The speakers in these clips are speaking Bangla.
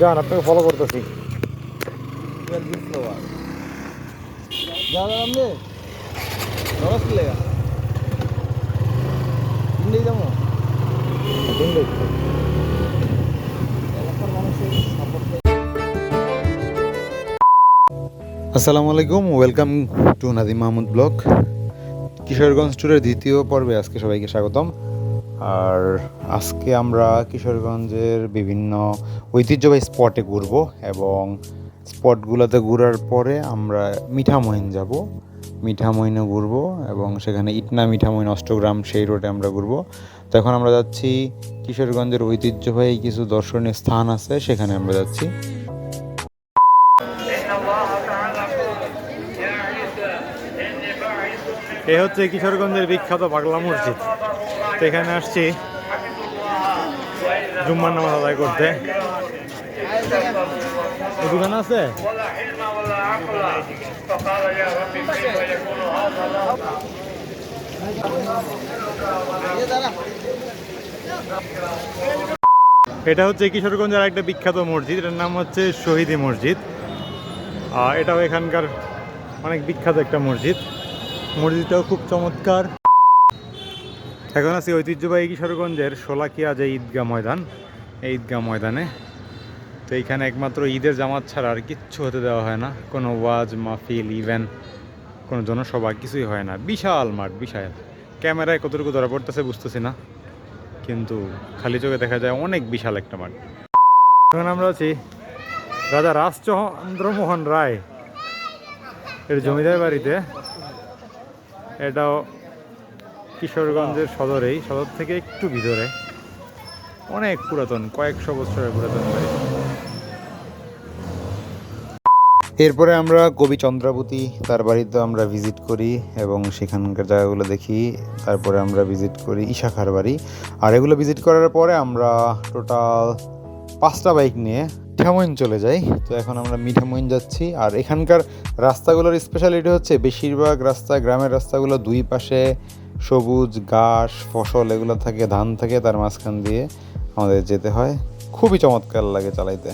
যান আপনাকে ফলো করতেছি। আসসালামু আলাইকুম welcome to Nadim Mahmud blog. Kishoreganj ট্যুরের দ্বিতীয় পর্বে আজকে সবাইকে স্বাগতম। আর আজকে আমরা কিশোরগঞ্জের বিভিন্ন ঐতিহ্যবাহী স্পটে ঘুরবো এবং স্পটগুলোতে ঘোরার পরে আমরা মিঠামইন যাব। মিঠামইনে ঘুরবো এবং সেখানে ইটনা মিঠামইন অষ্টগ্রাম সেই রোডে আমরা ঘুরবো। তো এখন আমরা যাচ্ছি কিশোরগঞ্জের ঐতিহ্যবাহী কিছু দর্শনীয় স্থান আছে, সেখানে আমরা যাচ্ছি। এ হচ্ছে কিশোরগঞ্জের বিখ্যাত পাগলা মসজিদ। তো এখানে আসছি জুম্মার নামাজ আদায় করতে। দোকান আছে? এটা হচ্ছে কিশোরগঞ্জের একটা বিখ্যাত মসজিদ এটার নাম হচ্ছে শহীদি মসজিদ। আহ, এটাও এখানকার অনেক বিখ্যাত একটা মসজিদ। মসজিদটাও খুব চমৎকার। এখন আছি ঐতিহ্যবাহী কিশোরগঞ্জের সোলাকিয়া যে ঈদগাহ ময়দান। এই ঈদগাহ ময়দানে। তো এইখানে একমাত্র ঈদের জামাত ছাড়া আর কিচ্ছু হতে দেওয়া হয় না। কোনো ওয়াজ, মাহফিল ইভেন কোনো জনসভা, কিছুই হয় না। বিশাল মাঠ, বিশাল। ক্যামেরায় কতটুকু ধরা পড়তেছে বুঝতেছি না। কিন্তু খালি চোখে দেখা যায় অনেক বিশাল একটা মাঠ। এখন আমরা আছি রাজা রাজচন্দ্রমোহন রায়। এর জমিদার বাড়িতে। এটাও কিশোরগঞ্জের সদরেই, সদর থেকে একটু ভিতরে। অনেক পুরাতন, কয়েকশো বছরের পুরাতন বাড়ি। এরপরে আমরা কবি চন্দ্রাবতী, তার বাড়িতে আমরা ভিজিট করি এবং সেখানকার জায়গাগুলো দেখি। তারপরে আমরা ভিজিট করি ইশাখার বাড়ি। আর এগুলো ভিজিট করার পরে আমরা টোটাল পাঁচটা বাইক নিয়ে মিঠামইন চলে যাই। তো এখন আমরা মিঠামইন যাচ্ছি। আর এখানকার রাস্তাগুলোর স্পেশালিটি হচ্ছে, বেশিরভাগ রাস্তা, গ্রামের রাস্তাগুলো দুই পাশে সবুজ, ঘাস, ফসল, এগুলো থাকে, ধান থাকে, তার মাঝখান দিয়ে আমাদের যেতে হয়। খুবই চমৎকার লাগে চালাইতে।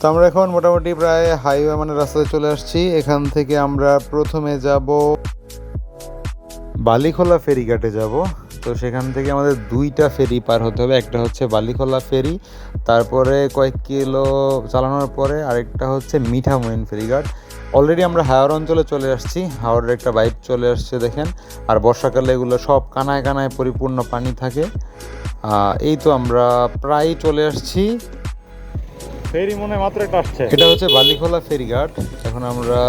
তো আমরা এখন মোটামুটি প্রায় হাইওয়ে মানে রাস্তায় চলে আসছি। এখান থেকে আমরা প্রথমে যাব বালিখোলা ফেরিঘাটে যাব। তো সেখান থেকে আমাদের দুইটা ফেরি পার হতে হবে। একটা হচ্ছে বালিখোলা ফেরি, তারপরে কয়েক কিলো চালানোর পরে আরেকটা হচ্ছে মিঠামইন ফেরিঘাট। অলরেডি আমরা হাওর অঞ্চলে চলে আসছি। হাওরের একটা বাইক চলে আসছে দেখেন। আর বর্ষাকালে এগুলো সব কানায় কানায় পরিপূর্ণ পানি থাকে। এই তো আমরা প্রায় চলে আসছি। ফেরি মনে মাত্র একটা আসছে। এটা হচ্ছে বালিখোলা ফেরিঘাট। এখন আমরা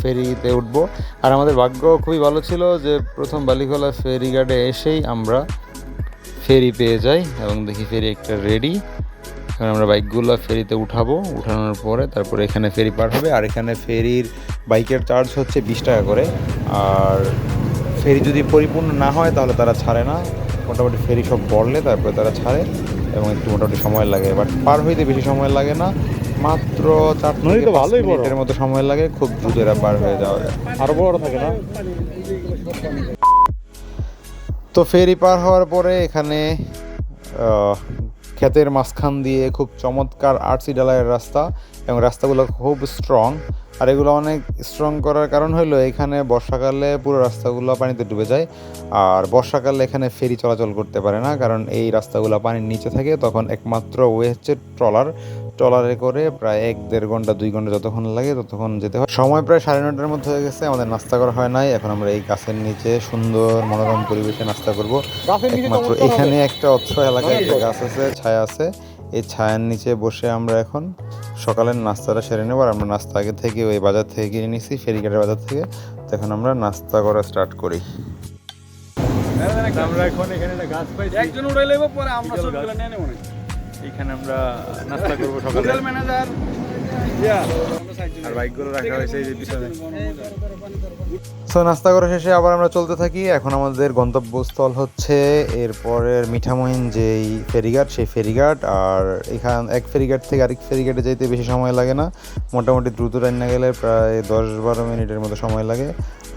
ফেরিতে উঠবো। আর আমাদের ভাগ্য খুবই ভালো ছিল যে প্রথম বালিখোলা ফেরিঘাটে এসেই আমরা ফেরি পেয়ে যাই এবং দেখি ফেরি একটা রেডি এখন আমরা বাইকগুলো ফেরিতে উঠাবো। উঠানোর পরে তারপরে এখানে ফেরি পার হবে। আর এখানে ফেরির বাইকের চার্জ হচ্ছে বিশ টাকা করে। আর ফেরি যদি পরিপূর্ণ না হয় তাহলে তারা ছাড়ে না। মোটামুটি ফেরি সব বললে তারপরে তারা ছাড়ে এবং একটু মোটামুটি সময় লাগে। বাট পার হইতে বেশি সময় লাগে না। মাত্র চার থেকে ভালোই মিনিটের মতো সময় লাগে। খুব দ্রুত এরা পার হয়ে যাওয়া যায় আরও বড় থাকে না? তো ফেরি পার হওয়ার পরে এখানে ক্ষেতের মাঝখান দিয়ে খুব চমৎকার আরসি ডালাইয়ের রাস্তা এবং রাস্তাগুলো খুব স্ট্রং আর এগুলো অনেক স্ট্রং করার কারণ হলো এখানে বর্ষাকালে পুরো রাস্তাগুলো পানিতে ডুবে যায়। আর বর্ষাকালে এখানে ফেরি চলাচল করতে পারে না, কারণ এই রাস্তাগুলো পানির নিচে থাকে, তখন একমাত্র ওয়ে হচ্ছে ট্রলার। ট্রলারে করে প্রায় এক দেড় ঘণ্টা দুই ঘণ্টা যতক্ষণ লাগে ততক্ষণ যেতে হয়। সময় প্রায় সাড়ে নটার মধ্যে হয়ে গেছে আমাদের নাস্তা করা হয় নাই। এখন আমরা এই গাছের নিচে সুন্দর মনোরম পরিবেশে নাস্তা করব। একমাত্র এখানে একটা অত্র এলাকায় একটা গাছ আছে ছায়া আছে। এই ছায়ার নিচে বসে আমরা এখন সকালের নাস্তাটা সেরে নেব আর আমরা নাস্তা আগে থেকে ওই বাজার থেকে কিনে নিছি ফেরিঘাটের বাজার থেকে। তো এখন আমরা নাস্তা করা স্টার্ট করি। আমরা এখন এখানে একটা গাছ পাইছি। একজন উড়ে লেব পরে আমরা সবগুলো নিয়ে নেব না এখানে আমরা নাস্তা করব সকালে। ম্যানেজার। আর বাইকগুলো রাখা হয়েছে এই পিছনে। সো নাস্তা করা শেষে আবার আমরা চলতে থাকি। এখন আমাদের গন্তব্যস্থল হচ্ছে এরপরের মিঠামইন যেই ফেরিঘাট সেই ফেরিঘাট। আর এখান এক ফেরিঘাট থেকে আরেক ফেরিঘাটে যেতে বেশি সময় লাগে না। মোটামুটি দ্রুত রান্না গেলে প্রায় দশ বারো মিনিটের মতো সময় লাগে।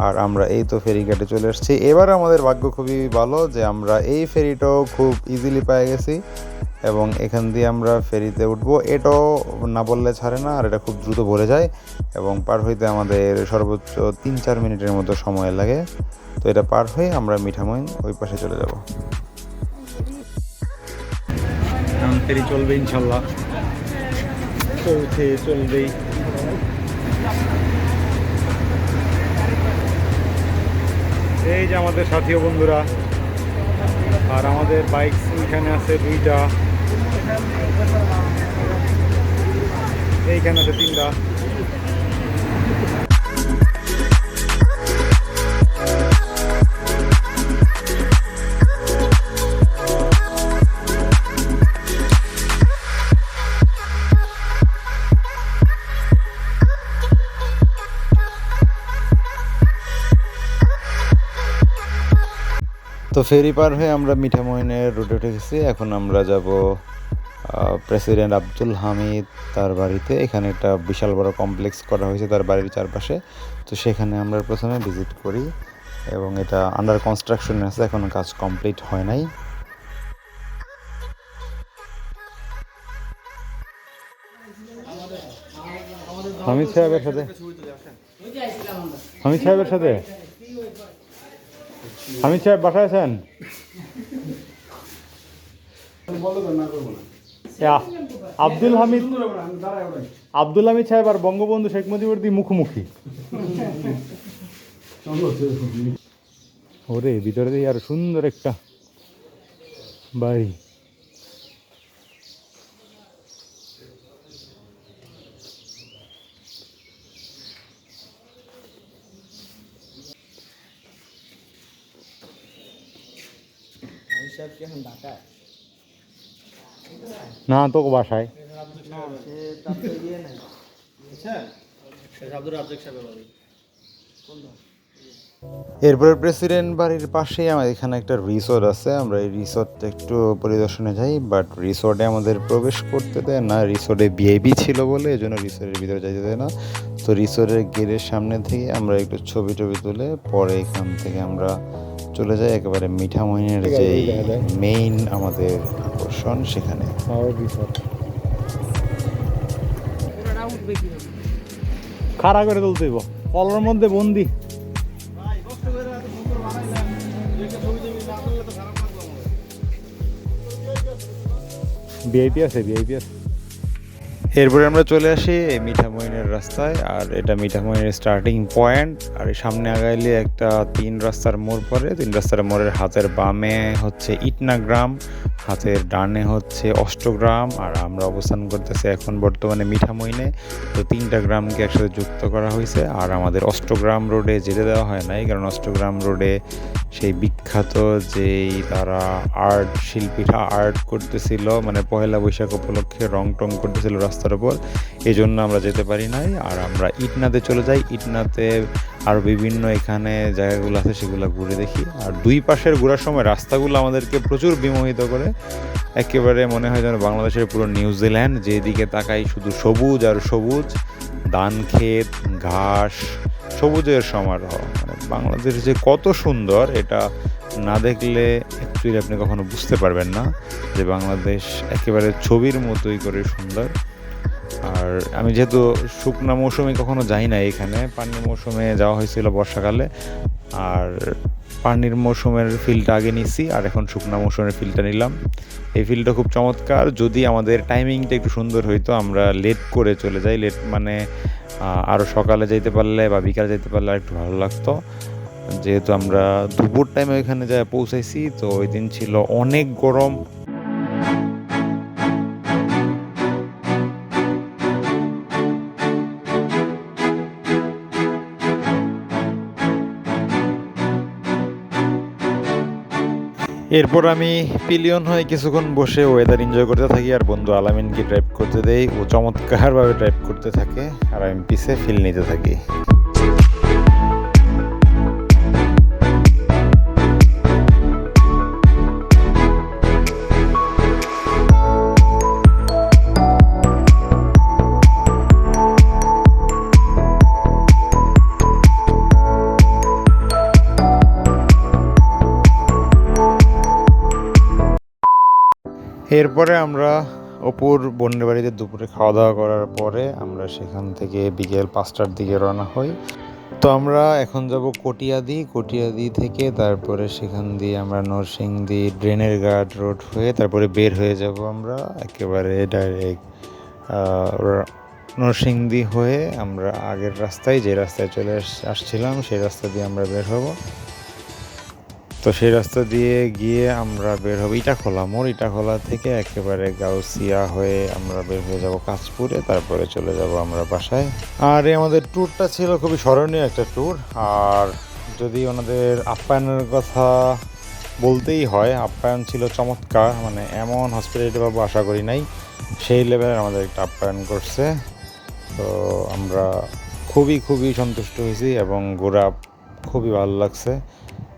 আর আমরা এই তো ফেরিঘাটে চলে এসেছি। এবার আমাদের ভাগ্য খুবই ভালো যে আমরা এই ফেরিটাও খুব ইজিলি পেয়ে গেছি। এবং এখান দিয়ে আমরা ফেরিতে উঠবো। এটাও না বললে ছাড়ে না, আর এটা খুব দ্রুত ভরে যায় এবং পার হইতে আমাদের সর্বোচ্চ তিন চার মিনিটের মতো সময় লাগে। তো এটা পার হয়ে আমরা মিঠামইন ওই পাশে চলে যাব। এখন ফেরি চলবে ইনশাল্লাহ চলছে, চলবেই। এই যে আমাদের সাথী বন্ধুরা, আর আমাদের বাইক এখানে আছে দুইটা। এইখানে আছে তিনটা? তো ফেরি পার হয়ে আমরা মিঠামইনের রোডে উঠে গেছি। এখন আমরা যাব প্রেসিডেন্ট আব্দুল হামিদ তার বাড়িতে। এখানে একটা বিশাল বড় কমপ্লেক্স করা হয়েছে তার বাড়ির চারপাশে। তো সেখানে আমরা প্রথমে ভিজিট করি এবং এটা আন্ডার কনস্ট্রাকশনে আছে এখনও কাজ কমপ্লিট হয় নাই। হামিদ সাহেবের সাথে? হামিদ সাহেবের সাথে? হামিদ সাহেব বাসায় আছেন? ইয়া, আব্দুল হামিদ আব্দুল হামিদ সাহেব আর বঙ্গবন্ধু শেখ মুজিবুর দি মুখোমুখি। ওরে, ভিতরে দিয়ে আর সুন্দর একটা বাড়ি। ঢাকায়? না তো বাসায়। এরপরে প্রেসিডেন্ট বাড়ির পাশেই আমাদের এখানে একটা রিসোর্ট আছে। আমরা এই রিসোর্টটা একটু পরিদর্শনে যাই বাট রিসোর্টে আমাদের প্রবেশ করতে দেয় না। রিসোর্টে ভিআইপি ছিল বলে এই জন্য রিসোর্টের ভিতরে যাইতে দেয় না। তো রিসোর্টের গেটের সামনে থেকে আমরা একটু ছবি টবি তুলে পরে এখান থেকে আমরা চলে যাই। একেবারে মিঠামইনের যে মেইন আমাদের আকর্ষণ সেখানে। খাড়া করে তুলতে হইব। কলর মধ্যে বন্দি। ভিআইপি আছে ভিআইপি আছে। এরপরে আমরা চলে আসি এই মিঠামইনের রাস্তায়, আর এটা মিঠামইনের স্টার্টিং পয়েন্ট আর সামনে আগাইলে একটা তিন রাস্তার মোড় পড়ে। তিন রাস্তার মোড়ের হাতের বামে হচ্ছে ইটনা গ্রাম, হাতের ডানে হচ্ছে অষ্টগ্রাম, আর আমরা অবস্থান করতেছি এখন বর্তমানে মিঠামইনে তো তিনটা গ্রামকে একসাথে যুক্ত করা হয়েছে, আর আমাদের অষ্টগ্রাম রোডে যেতে দেওয়া হয় নাই, কারণ অষ্টগ্রাম রোডে সেই বিখ্যাত যেই তারা আর্ট শিল্পীরা আর্ট করতেছিল মানে পহেলা বৈশাখ উপলক্ষে রং টং করতেছিল রাস্তার উপর। এই জন্য আমরা যেতে পারি নাই, আর আমরা ইটনাতে চলে যাই। ইটনাতে আরও বিভিন্ন এখানে জায়গাগুলো আছে, সেগুলো ঘুরে দেখি। আর দুই পাশের ঘোরার সময় রাস্তাগুলো আমাদেরকে প্রচুর বিমোহিত করে। একেবারে মনে হয় যেন বাংলাদেশের পুরো নিউজিল্যান্ড যেদিকে তাকাই শুধু সবুজ আর সবুজ। ধান ক্ষেত, ঘাস, সবুজের সমারোহ। মানে বাংলাদেশ যে কত সুন্দর, এটা না দেখলে অ্যাকচুয়ালি আপনি কখনো বুঝতে পারবেন না যে বাংলাদেশ একেবারে ছবির মতোই করে সুন্দর। আর আমি যেহেতু শুকনা মৌসুমে কখনো যাই না এখানে পানির মৌসুমে যাওয়া হয়েছিল বর্ষাকালে, আর পানির মৌসুমের ফিলটা আগে নিছি, আর এখন শুকনা মৌসুমের ফিলটা নিলাম। এই ফিলটা খুব চমৎকার, যদি আমাদের টাইমিংটা একটু সুন্দর হইতো, আমরা লেট করে চলে যাই লেট মানে আরও সকালে যেতে পারলে বা বিকালে যেতে পারলে একটু ভালো লাগতো। যেহেতু আমরা দুপুর টাইমে ওইখানে যায় পৌঁছাইছি, তো ওই দিন ছিল অনেক গরম এরপর আমি পিলিয়ন হয়ে কিছুক্ষণ বসে ওয়েদার এনজয় করতে থাকি আর বন্ধু আলামিনকে ড্রাইভ করতে দেই। ও চমৎকারভাবে ড্রাইভ করতে থাকে আর আমি পিসে ফিল নিতে থাকি। এরপরে আমরা অপুর বোনের বাড়িতে দুপুরে খাওয়া দাওয়া করার পরে আমরা সেখান থেকে বিকেল পাঁচটার দিকে রওনা হই। তো আমরা এখন যাব কটিয়াদি। কটিয়াদি থেকে তারপরে সেখান দিয়ে আমরা নরসিংদী ড্রেনের গার্ড রোড হয়ে তারপরে বের হয়ে যাব আমরা একেবারে ডাইরেক্ট নরসিংদী হয়ে আমরা আগের রাস্তায় যে রাস্তায় চলে আস- আসছিলাম সেই রাস্তা দিয়ে আমরা বের হব। তো সেই রাস্তা দিয়ে গিয়ে আমরা বের হব। ইটাখোলা মোড় ইটাখোলা থেকে একেবারে গাউসিয়া হয়ে আমরা বের হয়ে যাব কাঁচপুরে, তারপরে চলে যাব আমরা বাসায়। আর আমাদের ট্যুরটা ছিল খুবই স্মরণীয় একটা ট্যুর। আর যদি ওনাদের আপ্যায়নের কথা বলতেই হয়, আপ্যায়ন ছিল চমৎকার মানে এমন হসপিটালিটি পাবো আশা করি নাই, সেই লেভেলের আমাদের একটা আপ্যায়ন করছে। তো আমরা খুবই খুবই সন্তুষ্ট হয়েছি এবং ঘোরা খুবই ভালো লাগছে।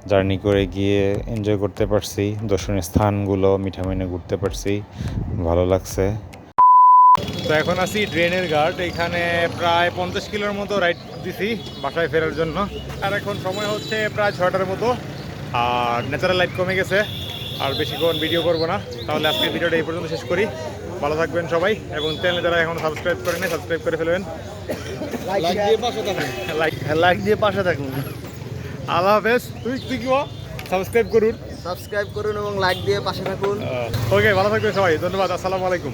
জার্নি করে গিয়ে এনজয় করতে পারছি। দর্শনীয় স্থানগুলো মিঠামিনে ঘুরতে পারছি। ভালো লাগছে। তো এখন আছি ড্রেনের ঘাট। এখানে প্রায় পঞ্চাশ কিলোর মতো রাইড দিছি বাসায় ফেরার জন্য। আর এখন সময় হচ্ছে প্রায় ছয়টার মতো। আর ন্যাচারাল লাইট কমে গেছে। আর বেশিক্ষণ ভিডিও করব না। তাহলে আজকের ভিডিওটা এই পর্যন্ত শেষ করি। ভালো থাকবেন সবাই। এবং চ্যানেলে যারা এখন সাবস্ক্রাইব করেনি সাবস্ক্রাইব করে ফেলবেন। লাইক দিয়ে পাশে থাকুন। লাইক লাইক দিয়ে পাশে থাকুন। আল্লাহ হাফেজ। তুই তুই কি সাবস্ক্রাইব করুন। সাবস্ক্রাইব করুন এবং লাইক দিয়ে পাশে থাকুন। ওকে ভালো থাকবেন সবাই। ধন্যবাদ আসসালামু আলাইকুম।